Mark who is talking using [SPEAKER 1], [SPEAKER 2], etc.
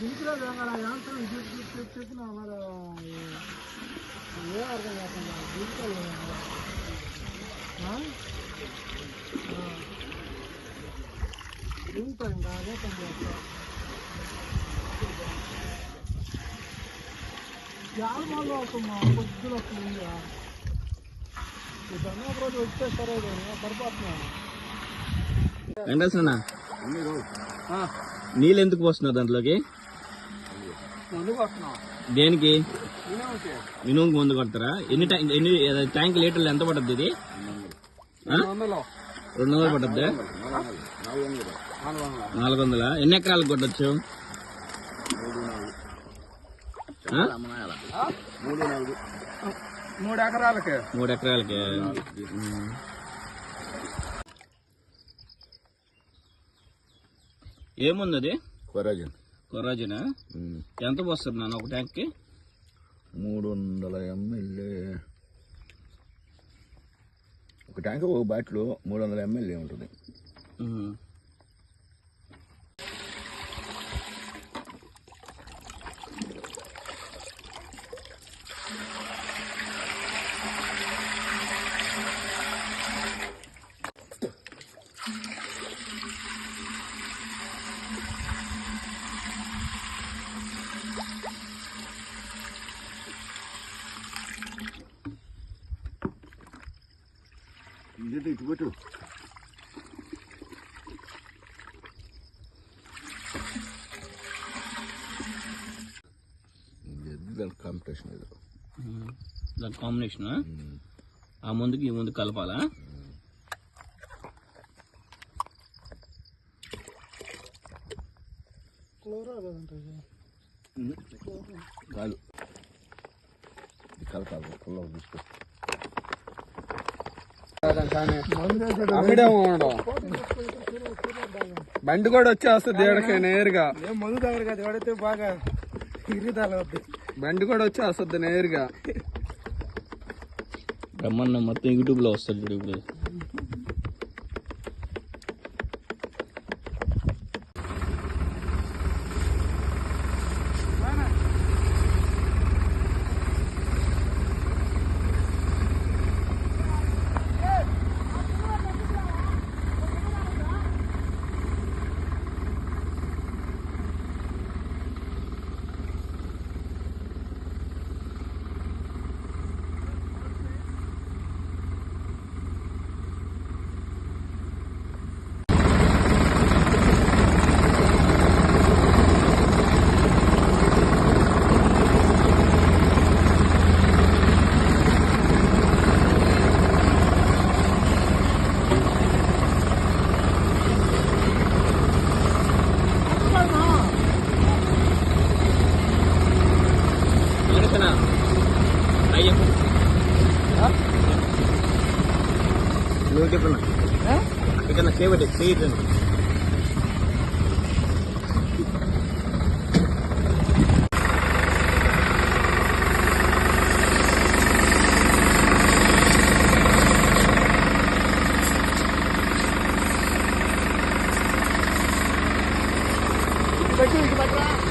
[SPEAKER 1] ఇంట్లో దగ్గర యాంత్రం చెప్పి చెప్పి చెప్పిన మరి ఏ అర్థం కాకుండా దీంట్లో ఇంత ఇంకా అదే పని చేస్తా. జాలమాలో అవుతున్నా పొద్దున వస్తుంది? దాన్ని ఒక రోజు వచ్చే సరే
[SPEAKER 2] నీళ్ళు ఎందుకు పోస్తున్నారు దాంట్లోకి? దేనికి? మినుముకి ముందు కొడతారా? ఎన్ని ట్యాంక్ ఎన్ని ట్యాంక్ లీటర్లు ఎంత పడుతుంది ఇది? రెండు వందలు. పడుతుంది
[SPEAKER 1] నాలుగు వందలు
[SPEAKER 2] ఎన్ని ఎకరాలకు కొట్టచ్చు?
[SPEAKER 1] మూడు ఎకరాలకి.
[SPEAKER 2] మూడు ఎకరాలకి. ఏముంది అది?
[SPEAKER 3] కొరాజన్.
[SPEAKER 2] కొరాజినా? ఎంత పోస్తారు నాన్న ఒక ట్యాంక్కి?
[SPEAKER 3] మూడు వందల ఎంఎల్ ఒక ట్యాంక్ ఒక బాటిల్ మూడు వందల ఎంఎల్ ఉంటుంది
[SPEAKER 2] ఉమ్.
[SPEAKER 3] ఇది ఇటు పెట్టు ఇది దాని కాంపిటీషన్ ఇది.
[SPEAKER 2] దాని కాంబినేషన్ ఆ ముందుకి ఈ ముందు కలపాలా?
[SPEAKER 1] క్లోరా కదంటే
[SPEAKER 3] కాదు. ఇది కలపాలి పుల్ల తీసుకో.
[SPEAKER 4] బండి కూడా వచ్చేస్తుంది ఏడకి నేరుగా
[SPEAKER 1] ఏం మందు దగ్గర కదా పడితే బాగా ఇరిదాలు
[SPEAKER 4] బండి కూడా వచ్చేస్తుంది నేరుగా
[SPEAKER 2] బ్రహ్మన్న మొత్తం యూట్యూబ్లో వస్తుంది చూడు ఇప్పుడు. Ayun. Ha? No We're gonna save
[SPEAKER 1] it, it. Thank you